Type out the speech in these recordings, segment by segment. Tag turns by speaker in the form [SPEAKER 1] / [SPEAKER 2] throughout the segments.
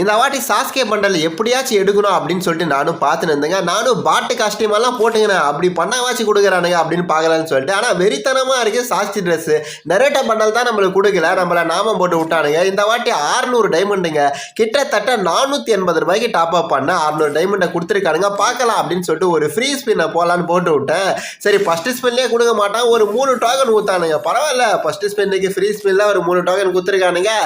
[SPEAKER 1] இந்த வாட்டி Sasuke bundle எப்படியாச்சும் எடுக்கணும் அப்படின்னு சொல்லிட்டு நானும் பார்த்துன்னு இருந்தேங்க. நானும் பாட்டு காஸ்டியூமெல்லாம் போட்டுங்கண்ணே. அப்படி பண்ணாவாச்சும் கொடுக்குறானுங்க அப்படின்னு பார்க்கலான்னு சொல்லிட்டு. ஆனால் வெறித்தனமாக இருக்குது சாஸ்தி ட்ரெஸ்ஸு நெரேட்டா பண்டல் தான் நம்மளுக்கு கொடுக்கல. நம்மளை நாமம் போட்டு விட்டானுங்க. இந்த வாட்டி 600 டைமண்டுங்க கிட்டத்தட்ட நானூற்றி எண்பது ரூபாய்க்கு டாப் அப் பண்ண 600 டைமண்டை கொடுத்துருக்கானுங்க. பார்க்கலாம் அப்படின்னு சொல்லிட்டு ஒரு ஃப்ரீ ஸ்பின்னை போகலான்னு போட்டு விட்டேன். சரி ஃபஸ்ட்டு ஸ்பின்லேயே கொடுக்க மாட்டான். ஒரு மூணு டோக்கன் ஊற்றானுங்க பரவாயில்ல. ஃபஸ்ட்டு ஸ்பின்னுக்கு ஃப்ரீ ஸ்பின்ல ஒரு மூணு டோக்கன் கொடுத்துருக்கானுங்க.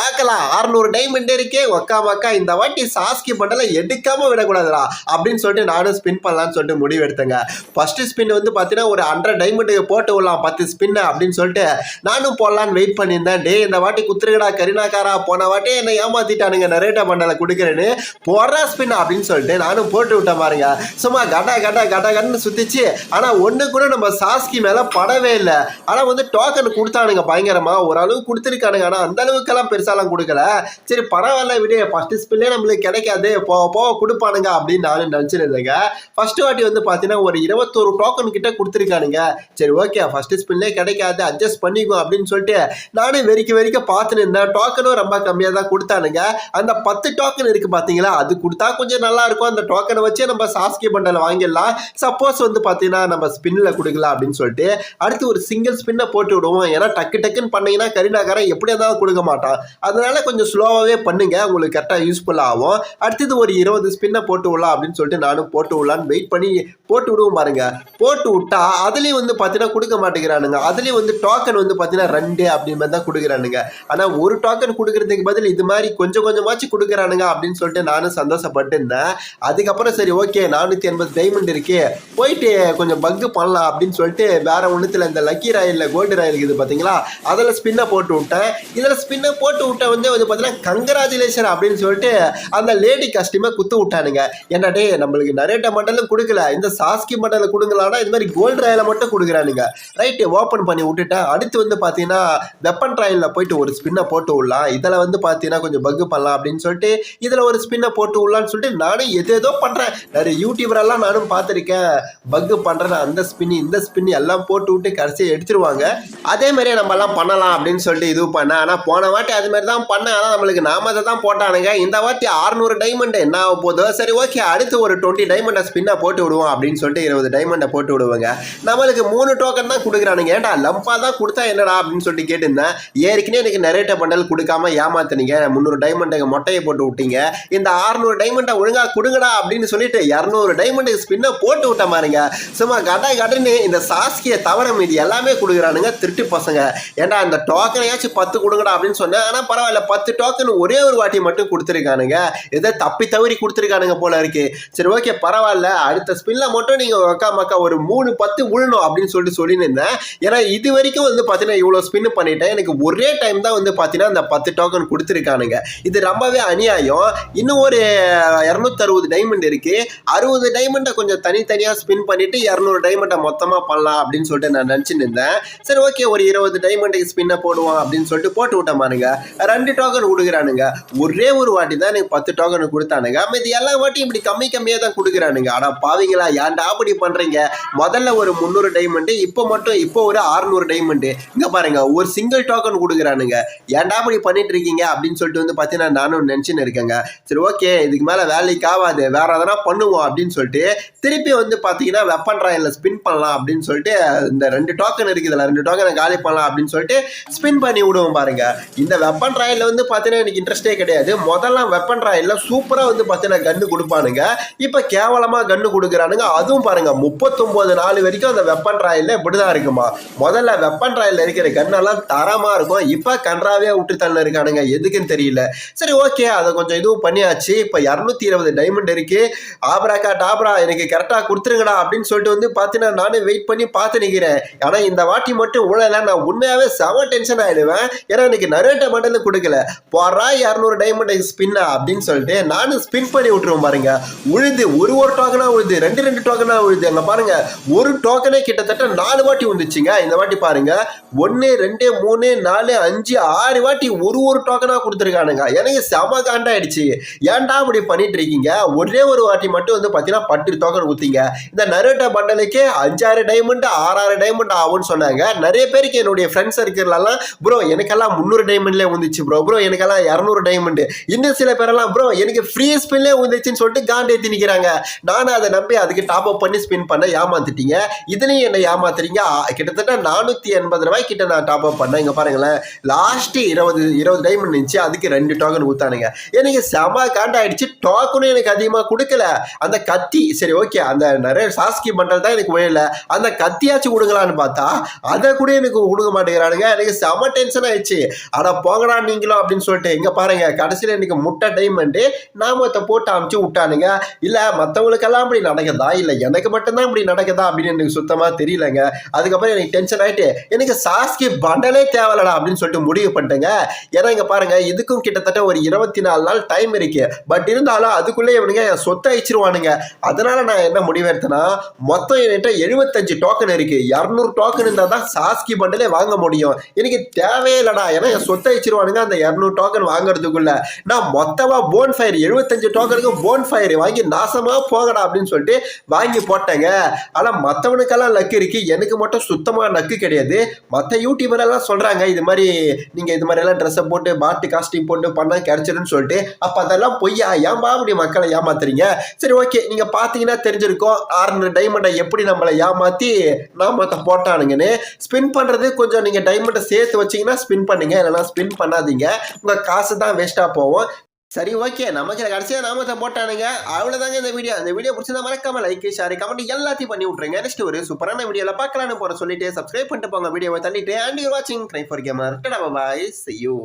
[SPEAKER 1] பார்க்கலாம். 600 டைமண்ட் இருக்கே. ஒக்கா மக்கா இந்த வாட்டி சாஸ்கி பண்டலை எடுக்காம விடக்கூடாதுடா அப்படின்னு சொல்லிட்டு நானும் ஸ்பின் பண்ணலாம்னு சொல்லிட்டு முடிவு எடுத்தேங்க ஃபர்ஸ்ட் ஸ்பின் வந்து பார்த்தீங்கன்னா ஒரு ஹண்ட்ரட் டைமண்டுக்கு போட்டு விடலாம் பத்து ஸ்பின்னு அப்படின்னு சொல்லிட்டு நானும் போடலான்னு வெயிட் பண்ணியிருந்தேன். டே இந்த வாட்டி குத்துருக்கடா கரினாக்காரா போன வாட்டி என்னை ஏமாத்திட்டானுங்க நரேட்டா பண்டலை கொடுக்குறேன்னு போடுறா ஸ்பின் அப்படின்னு சொல்லிட்டு நானும் போட்டு விட்டேன் பாருங்க. சும்மா கடா கடா கடா கடன்னு சுத்திச்சு ஆனால் ஒன்று கூட நம்ம சாஸ்கி மேலே படவே இல்லை. ஆனால் வந்து டோக்கன் கொடுத்தானுங்க பயங்கரமாக ஓரளவு கொடுத்துருக்கானுங்க ஆனால் அந்த அளவுக்கெல்லாம் பெருசாலாம் கொடுக்கல. சரி பரவாயில்ல விடு ஃபர்ஸ்ட் ஸ்பில்லே நம்மளுக்கு கிடைக்காது. போக போக கொடுப்பானுங்க அப்படின்னு நானும் நினச்சிருந்தேங்க. ஃபர்ஸ்ட் வாட்டி வந்து பார்த்தீங்கன்னா ஒரு இருபத்தோரு டோக்கன் கிட்ட கொடுத்துருக்கானுங்க. சரி ஓகே ஃபர்ஸ்ட் ஸ்பின்லே கிடைக்காது அட்ஜஸ்ட் பண்ணிக்கோ அப்படின்னு சொல்லிட்டு நானும் வெறிக்க வெறிக்க பார்த்துன்னு இருந்தேன். டோக்கனும் ரொம்ப கம்மியாக தான் கொடுத்தானுங்க. அந்த பத்து டோக்கன் இருக்கு பார்த்தீங்களா அது கொடுத்தா கொஞ்சம் நல்லா இருக்கும். அந்த டோக்கனை வச்சு நம்ம சாஸ்கி பண்டல் வாங்கிடலாம். சப்போஸ் வந்து பார்த்தீங்கன்னா நம்ம ஸ்பின்னில் கொடுக்கலாம் அப்படின்னு சொல்லிட்டு அடுத்து ஒரு சிங்கிள் ஸ்பின்னை போட்டு விடுவோம். ஏன்னா டக்கு டக்குன்னு பண்ணீங்கன்னா கரிநாகரன் எப்படி இருந்தாலும் கொடுக்க மாட்டான். அதனால கொஞ்சம் ஸ்லோவாகவே பண்ணுங்க. உங்களுக்கு கரெக்டாக யூஸ்ஃபுல்லாக ஆகும். அடுத்தது ஒரு இருபது ஸ்பின்னை போட்டு விடலாம் அப்படின்னு சொல்லிட்டு நானும் போட்டு விடலான்னு வெயிட் பண்ணி போட்டு விடுவோம் பாருங்க. போட்டு விட்டா அதுலேயும் வந்து பார்த்தீங்கன்னா கொடுக்க மாட்டேங்கிறானுங்க. அதுலேயும் வந்து டோக்கன் வந்து பார்த்தீங்கன்னா ரெண்டு அப்படி மாதிரி தான் கொடுக்குறானுங்க. ஆனால் ஒரு டோக்கன் கொடுக்குறதுக்கு பதில் இது மாதிரி கொஞ்சம் கொஞ்சமாச்சு கொடுக்குறானுங்க அப்படின்னு சொல்லிட்டு நானும் சந்தோஷப்பட்டு இருந்தேன் அதுக்கப்புறம் சரி ஓகே நானூற்றி எண்பது டைமண்ட் இருக்கே. போயிட்டு கொஞ்சம் பக்கு பண்ணலாம் அப்படின்னு சொல்லிட்டு வேற ஒன்றுத்தில் இந்த லக்கி ராயலில் கோல்டு ராயல் இருக்குது பார்த்தீங்களா அதில் ஸ்பின்னை போட்டு விட்டேன். இதில் ஸ்பின்னை போட்டு விட்ட வந்து வந்து பார்த்தீங்கன்னா கங்கராச்சுலேஷன் அப்படின்னு சொல்லிட்டு அந்த லேடி கஸ்டியூமை குத்து விட்டானுங்க. என்னடே நம்மளுக்கு நரேட்டா மண்டலம் கொடுக்கல. இந்த சாஸ்கி மண்டலம் கொடுங்களானா இது மாதிரி கோல்டு ராயில் மட்டும் கொடுக்குறானுங்க. ரைட்டு ஓப்பன் பண்ணி விட்டுட்டேன். அடுத்து வந்து பார்த்தீங்கன்னா வெப்பன் ட்ராயலில் போயிட்டு ஒரு ஸ்பின்னை போட்டு விடலாம். இதில் வந்து பார்த்தீங்கன்னா கொஞ்சம் பக்கு பண்ணலாம் அப்படின்னு சொல்லிட்டு இதில் ஒரு ஸ்பின்னை போட்டு விடலான்னு சொல்லிட்டு நானும் எது ஏதோ பண்ணுறேன் நிறைய யூடியூபரெல்லாம் நானும் பார்த்துருக்கேன். பக்கு பண்ணுறேன் அந்த ஸ்பின் இந்த ஸ்பின் எல்லாம் போட்டு விட்டு கடைசியை எடுத்துருவாங்க. அதே மாதிரியே நம்மலாம் பண்ணலாம் அப்படின்னு சொல்லிட்டு இது பண்ணேன். ஆனால் போன வாட்டி அது மாதிரி தான் பண்ணேன். ஆனால் நம்மளுக்கு நாமத்தை தான் போட்டானுங்க இந்த வாட்டி 600 டைமண்ட் என்ன ஆக போதோ சரி ஓகே அடுத்து ஒரு டுவெண்ட்டி டைமண்டை ஸ்பின்னை போட்டு விடுவோம் அப்படின்னு சொல்லிட்டு இருபது டைமண்டை போட்டு விடுவாங்க. நம்மளுக்கு மூணு டோக்கன் தான் கொடுக்குறானுங்க. ஏன்டா லம்பா தான் கொடுத்தா என்னடா அப்படின்னு சொல்லிட்டு கேட்டிருந்தேன். ஏற்கனவே எனக்கு நரேட்ட பண்டல் கொடுக்காம ஏமாத்துனீங்க. முந்நூறு டைமண்டுக்கு மொட்டையை போட்டு விட்டீங்க. இந்த 600 டைமண்டை ஒழுங்கா கொடுங்கடா அப்படின்னு சொல்லிட்டு இரநூறு டைமண்டுக்கு ஸ்பின்னை போட்டு விட்ட மாதிரிங்க சும்மா கட கடன்னு இந்த சாஸ்கியை தவிர மீது எல்லாமே கொடுக்குறானுங்க திருட்டு பசங்க. ஏன்டா அந்த டோக்கனையாச்சும் பத்து கொடுங்கடா அப்படின்னு சொன்னேன். ஆனால் பரவாயில்ல பத்து டோக்கன் ஒரே ஒரு வாட்டி மட்டும் கொடுத்துருக்கானுங்க. ஏதோ தப்பி தவறி கொடுத்துருக்கானுங்க போல இருக்கு. சரி ஓகே பரவாயில்ல. அடுத்த ஸ்பின்ல மட்டும் நீங்கள் அக்கா மக்கா ஒரு மூணு பத்து உழணும் அப்படின்னு சொல்லிட்டு சொல்லின்னு இருந்தேன் ஏன்னா இது வரைக்கும் வந்து பார்த்தீங்கன்னா இவ்வளோ ஸ்பின் பண்ணிட்டேன். எனக்கு ஒரே டைம் தான் வந்து பார்த்தீங்கன்னா அந்த பத்து டோக்கன் கொடுத்துருக்கானுங்க. இது ரொம்பவே அநியாயம். இன்னும் ஒரு இரநூத்தறுபது டைமண்ட் இருக்கு. அறுபது டைமண்டை கொஞ்சம் தனித்தனியாக ஸ்பின் பண்ணிட்டு இரநூறு டைமண்டை மொத்தமாக பண்ணலாம் அப்படின்னு சொல்லிட்டு நான் நினச்சிட்டு இருந்தேன் சரி ஓகே ஒரு இருபது டைமண்டுக்கு ஸ்பின்னை போடுவோம் அப்படின்னு சொல்லிட்டு போட்டு விட்டமானுங்க. ரெண்டு டோக்கன் கொடுக்குறானுங்க ஒரே ஒரு வாட்டி தான் எனக்கு பத்து டோக்கனு கொடுத்தானுங்க. மீதி எல்லா வாட்டியும் இப்படி கம்மி கம்மியாக தான் கொடுக்குறானுங்க. ஆனால் பாவீங்களா ஏன்டா அப்படி பண்ணுறீங்க முதல்ல ஒரு முந்நூறு டைமண்டு இப்போ மட்டும் இப்போ ஒரு அறுநூறு டைமண்டு இங்கே பாருங்க ஒரு சிங்கிள் டோக்கன் கொடுக்குறானுங்க. ஏன்டா அப்படி பண்ணிட்டு இருக்கீங்க அப்படின்னு சொல்லிட்டு வந்து பார்த்தீங்கன்னா நானும் நினச்சின்னு இருக்கேங்க. சரி ஓகே இதுக்கு மேலே வேலைக்கு ஆகாது. வேற எதனா பண்ணுவோம் அப்படின்னு சொல்லிட்டு திருப்பி வந்து பார்த்தீங்கன்னா வெப்பன் ராயலில் ஸ்பின் பண்ணலாம் அப்படின்னு சொல்லிட்டு இந்த ரெண்டு டோக்கன் இருக்குதுல ரெண்டு டோக்கனை காலி பண்ணலாம் அப்படின்னு சொல்லிட்டு ஸ்பின் பண்ணி விடுவோம் பாருங்க. இந்த வெப்பன் ட்ராயலில் வந்து பார்த்தீங்கன்னா எனக்கு இன்ட்ரெஸ்டே கிடையாது. முதல்லாம் வெப்பன் ராயலில் சூப்பராக வந்து பார்த்தீங்கன்னா கன்று கொடுப்பானுங்க. இப்போ கேவலமாக கன்று கொடுக்குறானுங்க. அதுவும் பாருங்க முப்பத்தொம்போது நாள் வரைக்கும் அந்த வெப்பன் ராயலில் இப்படி தான் இருக்குமா? முதல்ல வெப்பன் ராயலில் இருக்கிற கன்னெல்லாம் தரமாக இருக்கும். இப்போ கன்றாவே விட்டு தள்ள இருக்கானுங்க. எதுக்குன்னு தெரியல. சரி ஓகே அதை கொஞ்சம் இதுவும் பண்ணியாச்சு. இப்போ இரநூத்தி இருபது டைமண்ட் இருக்குது ஆப்ராக்கா டாப்ரா எனக்கு கரெக்டாக கொடுத்துருங்கடா அப்படின்னு சொல்லிட்டு வந்து பார்த்தீங்கன்னா நானும் வெயிட் பண்ணி பார்த்து நிற்கிறேன் ஆனால் இந்த வாட்டி மட்டும் உழல நான் உண்மையாகவே செம டென்ஷன் ஆகிடுவேன் ஏன்னா எனக்கு நரேட்ட மட்டும் கொடுக்கல. போடுறா இரநூறு டைமண்ட் ஸ்பின்னா அப்படின்னு சொல்லிட்டு நானும் ஸ்பின் பண்ணி விட்டுருவோம் பாருங்க. உழுது ஒரு ஒரு டோக்கனா உழுது ரெண்டு ரெண்டு டோக்கனா உழுது. அங்கே பாருங்க ஒரு டோக்கனே கிட்டத்தட்ட நாலு வாட்டி வந்துச்சுங்க இந்த வாட்டி பாருங்க ஒன்று ரெண்டு மூணு நாலு அஞ்சு ஆறு வாட்டி ஒரு ஒரு டோக்கனாக கொடுத்துருக்கானுங்க. எனக்கு செம காண்டாயிடுச்சு. ஏன்டா அப்படி பண்ணிட்டு இருக்கீங்க? ஒரே ஒரு வாட்டி மட்டும் வந்து பார்த்தீங்கன்னா பட்டு டோக்கன் கொடுத்தீங்க. இந்த நரோட்டா பண்டலுக்கே அஞ்சாறு டைமண்ட் ஆறாறு டைமண்ட் ஆகும்னு சொன்னாங்க. நிறைய பேருக்கு என்னுடைய ஃப்ரெண்ட்ஸ் சர்க்கிள்லாம் ப்ரோ எனக்கெல்லாம் முந்நூறு டைமண்ட்லேயே வந்துச்சு ப்ரோ ப்ரோ எனக்கெல்லாம் இரநூறு டைமண்டு இன்னும் சில பேரெல்லாம் ப்ரோ எனக்கு ஃப்ரீ ஸ்பின்லே உந்துச்சுன்னு சொல்லிட்டு காண்ட் ஏற்றி நிற்கிறாங்க நானும் அதை நம்பி அதுக்கு டாப் அப் பண்ணி ஸ்பின் பண்ண ஏமாத்திட்டீங்க. இதுலயும் என்ன ஏமாத்துறீங்க. கிட்டத்தட்ட நானூத்தி எண்பது ரூபாய் கிட்ட நான் டாப் அப் பண்ணேன். இங்க பாருங்களேன். லாஸ்ட் இருபது இருபது டைமண்ட் இருந்துச்சு. அதுக்கு ரெண்டு டோக்கன் ஊத்தானுங்க. எனக்கு செம காண்ட் ஆயிடுச்சு. டோக்கனும் எனக்கு அதிகமா கொடுக்கல. அந்த கத்தி சரி ஓகே அந்த நிறைய சாஸ்கி பண்டல் தான் எனக்கு முடியல அந்த கத்தியாச்சும் கொடுங்களான்னு பார்த்தா அதை கூட எனக்கு கொடுக்க மாட்டேங்கிறானுங்க. எனக்கு செம டென்ஷன் ஆயிடுச்சு. ஆனால் போங்கடா நீங்களும் அப்படின்னு சொல்லிட்டு இங்க பாருங்க கடைசியில் எனக்கு முட்டை டைமண்டு நாமத்தை போட்டு அமுச்சு விட்டானுங்க. இல்லை மற்றவங்களுக்கெல்லாம் அப்படி நடக்குதா? இல்லை எனக்கு மட்டும்தான் இப்படி நடக்குதா? அப்படின்னு எனக்கு சுத்தமாக தெரியலங்க. அதுக்கப்புறம் எனக்கு டென்ஷன் ஆகிட்டு எனக்கு சாஸ்கி பண்டலே தேவையில்லடா அப்படின்னு சொல்லிட்டு முடிவு பண்ணிட்டேங்க. ஏன்னா இங்கே பாருங்கள் இதுக்கும் கிட்டத்தட்ட ஒரு இருபத்தி நாலு நாள் டைம் இருக்குது பட் இருந்தாலும் அதுக்குள்ளே இவனுங்க என் சொத்தை அழிச்சிருவானுங்க. அதனால் நான் என்ன முடிவு எடுத்தேன்னா மொத்தம் என்கிட்ட எழுபத்தஞ்சு டோக்கன் இருக்குது இரநூறு டோக்கன் இருந்தால் தான் சாஸ்கி பண்டலே வாங்க முடியும். எனக்கு தேவையில்லடா ஏன்னா என் சொத்தை அழிச்சிருவானுங்க அந்த இரநூறு டோக்கன் வாங்குறதுக்குள்ளே. நான் மொத்தமா போன் ஃபயர் எழுபத்தஞ்சு டோக்கனுக்கு போன் ஃபயர் வாங்கி நாசமா போகடா அப்படின்னு சொல்லிட்டு வாங்கி போட்டேங்க. ஆனா மற்றவனுக்கெல்லாம் லக்கு இருக்கு. எனக்கு மட்டும் சுத்தமா லக்கு கிடையாது. மற்ற யூடியூபர் எல்லாம் சொல்றாங்க இது மாதிரி நீங்க இது மாதிரி எல்லாம் ட்ரெஸ்ஸை போட்டு பாட்டு காஸ்டியூம் போட்டு பண்ணால் கிடைச்சிருன்னு சொல்லிட்டு. அப்ப அதெல்லாம் பொய்யா? ஏன்பா அப்படி மக்களை ஏமாத்துறீங்க? சரி ஓகே நீங்க பாத்தீங்கன்னா தெரிஞ்சிருக்கோம். ஆறுநூறு டைமண்டை எப்படி நம்மளை ஏமாத்தி நாமத்தை போட்டானுங்கன்னு. ஸ்பின் பண்றது கொஞ்சம் நீங்க டைமண்டை சேர்த்து வச்சீங்கன்னா ஸ்பின் பண்ணுங்க. இல்லைன்னா ஸ்பின் பண்ணாதீங்க. உங்க காசு தான் வேஸ்டா போகும். சரி ஓகே நமக்கு கடைசியாக நாமத்தை போட்டானுங்க. அவ்வளோதாங்க இந்த வீடியோ இந்த வீடியோ பிடிச்சதா மறக்காம லைக் ஷேர் கமெண்ட் எல்லாத்தையும் பண்ணி விட்ருங்க நெக்ஸ்ட் ஒரு சூப்பரான வீடியோல பார்க்கலான்னு போகிற சொல்லிட்டு சப்ஸ்கிரைப் பண்ணிட்டு போங்க. வீடியோவை தள்ளிட்டு. அண்ட் யூ வாட்சிங் try for gamer boy see you.